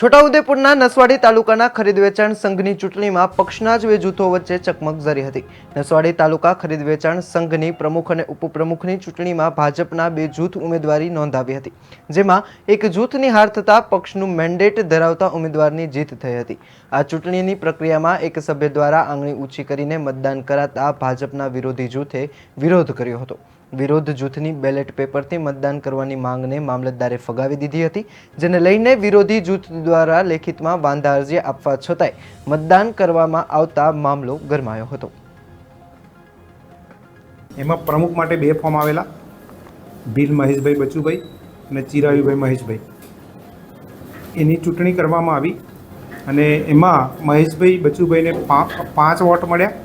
છોટાઉદેપુરના નસવાડી તાલુકાના ખરીદ વેચાણ સંઘની ચૂંટણીમાં પક્ષના જ બે જૂથો વચ્ચે ચકમક જારી હતી. નસવાડી તાલુકા ખરીદ વેચાણ સંઘની પ્રમુખ અને ઉપપ્રમુખની ચૂંટણીમાં ભાજપના બે જૂથ ઉમેદવારી નોંધાવી હતી. જેમાં એક જૂથની હાર થતાં પક્ષનું મેન્ડેટ ધરાવતા ઉમેદવારની જીત થઈ હતી. આ ચૂંટણીની પ્રક્રિયામાં એક સભ્ય દ્વારા આંગળી ઊંચી કરીને મતદાન કરાતા ભાજપના વિરોધી જૂથે વિરોધ કર્યો હતો. વિરોધ જૂથની બેલેટ પેપરથી મતદાન કરવાની માંગને મામલતદારે ફગાવી દીધી હતી, જેને લઈને વિરોધી જૂથ દ્વારા લેખિતમાં વાંધા અરજી આપવા છતાંય મતદાન કરવામાં આવતા મામલો ગરમાયો હતો. એમાં પ્રમુખ માટે બે ફોર્મ આવેલા, ભીલ મહેશભાઈ બચુભાઈ અને ચિરાયુભાઈ મહેશભાઈ. એની ચૂંટણી કરવામાં આવી અને એમાં મહેશભાઈ બચુભાઈને પાંચ વોટ મળ્યા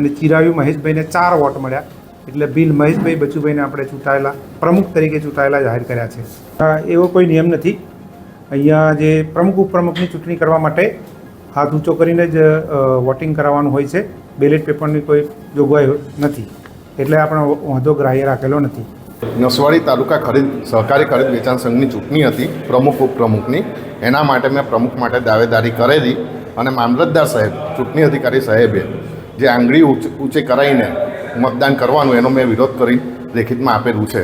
અને ચિરાયુ મહેશભાઈને ચાર વોટ મળ્યા. એટલે બિલ મહેશભાઈ બચુભાઈને આપણે ચૂંટાયેલા, પ્રમુખ તરીકે ચૂંટાયેલા જાહેર કર્યા છે. એવો કોઈ નિયમ નથી. અહીંયા જે પ્રમુખ, ઉપપ્રમુખની ચૂંટણી કરવા માટે હાથ ઊંચો કરીને જ વોટિંગ કરાવવાનું હોય છે. બેલેટ પેપરની કોઈ જોગવાઈ નથી. એટલે આપણે વાંધો ગ્રાહ્ય રાખેલો નથી. નસવાડી તાલુકા ખરીદ, સહકારી ખરીદ વેચાણ સંઘની ચૂંટણી હતી. પ્રમુખ, ઉપપ્રમુખની. એના માટે મેં પ્રમુખ માટે દાવેદારી કરેલી. અને મામલતદાર સાહેબ, ચૂંટણી અધિકારી સાહેબે જે આંગળી ઊંચે કરાવીને મતદાન કરવાનું એનો મેં વિરોધ કરી લેખિતમાં આપેલું છે.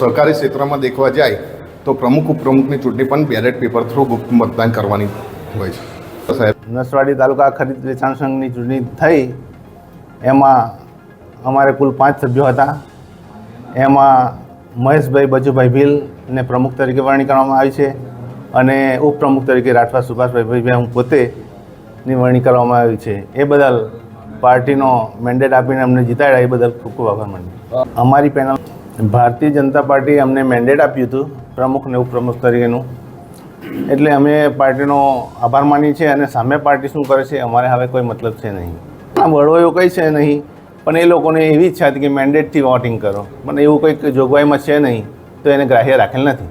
સરકારી ક્ષેત્રમાં દેખવા જાય તો પ્રમુખ, ઉપપ્રમુખની ચૂંટણી પણ બેલેટ પેપર થ્રુ ગુપ્ત મતદાન કરવાની હોય છે. સાહેબ. નસવાડી તાલુકા ખરીદ વેચાણ સંઘની ચૂંટણી થઈ. એમાં અમારે કુલ પાંચ સભ્યો હતા. એમાં મહેશભાઈ બજુભાઈ ભીલને પ્રમુખ તરીકે વરણી કરવામાં આવી છે અને ઉપપ્રમુખ તરીકે રાઠવા સુભાષભાઈ ભાઈ હું પોતે ની વરણી કરવામાં આવી છે. એ બદલ પાર્ટીનો મેન્ડેટ આપીને અમને જીતાડ્યા, એ બદલ ખૂબ ખૂબ આભાર માનું અમારી પેનલ ભારતીય જનતા પાર્ટી અમને મેન્ડેટ આપ્યું હતું, પ્રમુખ ને ઉપપ્રમુખ તરીકેનું. એટલે અમે પાર્ટીનો આભાર માનીએ છીએ અને સામે પાર્ટી શું કરે છે, અમારે હવે કોઈ મતલબ છે નહીં. આ વડો એવું કંઈ છે નહીં, પણ એ લોકોને એવી ઈચ્છા હતી કે મેન્ડેટથી વોટિંગ કરો. પણ એવું કંઈક જોગવાઈમાં છે નહીં, તો એને ગ્રાહ્ય રાખેલ નથી.